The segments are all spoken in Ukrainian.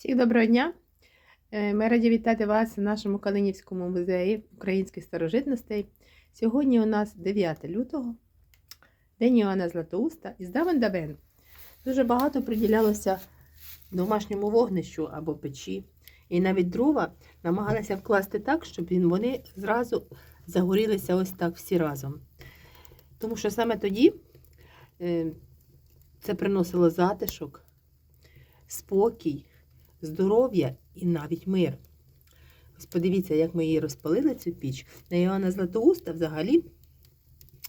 Всіх доброго дня! Е, Ми раді вітати вас в нашому Калинівському музеї українських старожитностей. Сьогодні у нас 9 лютого, День Іоанна Златоуста і здавен давен. Дуже багато приділялося домашньому вогнищу або печі. І навіть дрова намагалися вкласти так, щоб вони зразу загорілися ось так всі разом. Тому що саме тоді е, це приносило затишок, спокій, здоров'я і навіть мир. Ось подивіться, як ми її розпалили, цю піч. На Іоанна Златоуста взагалі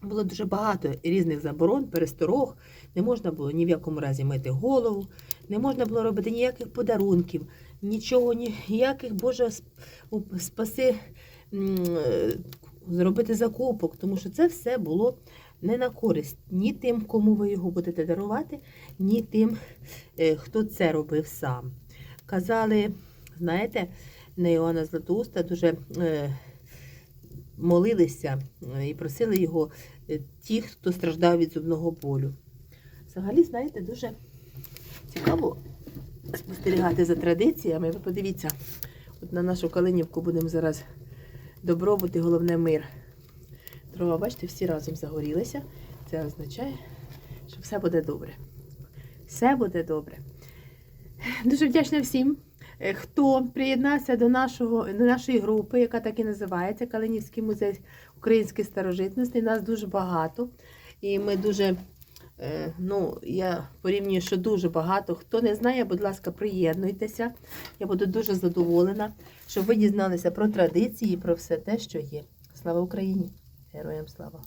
було дуже багато різних заборон, пересторог. Не можна було ні в якому разі мити голову, не можна було робити ніяких подарунків, нічого, ніяких, Боже, спаси, е, зробити закупок, тому що це все було не на користь ні тим, кому ви його будете дарувати, ні тим, е, хто це робив сам. Казали, знаєте, на Іоанна Златоуста дуже е, молилися е, і просили його е, ті, хто страждав від зубного болю. Взагалі, знаєте, дуже цікаво спостерігати за традиціями. Ви подивіться, от на нашу Калинівку будемо зараз добробут і головне мир. Дрова, бачите, всі разом загорілися. Це означає, що все буде добре. Все буде добре. Дуже вдячна всім, е, хто приєднався до, нашого, до нашої групи, яка так і називається Калинівський музей українських старожитностей. Нас дуже багато. І ми дуже, е, ну, я порівнюю, що дуже багато. Хто не знає, будь ласка, приєднуйтеся. Я буду дуже задоволена, щоб ви дізналися про традиції, про все те, що є. Слава Україні! Героям слава!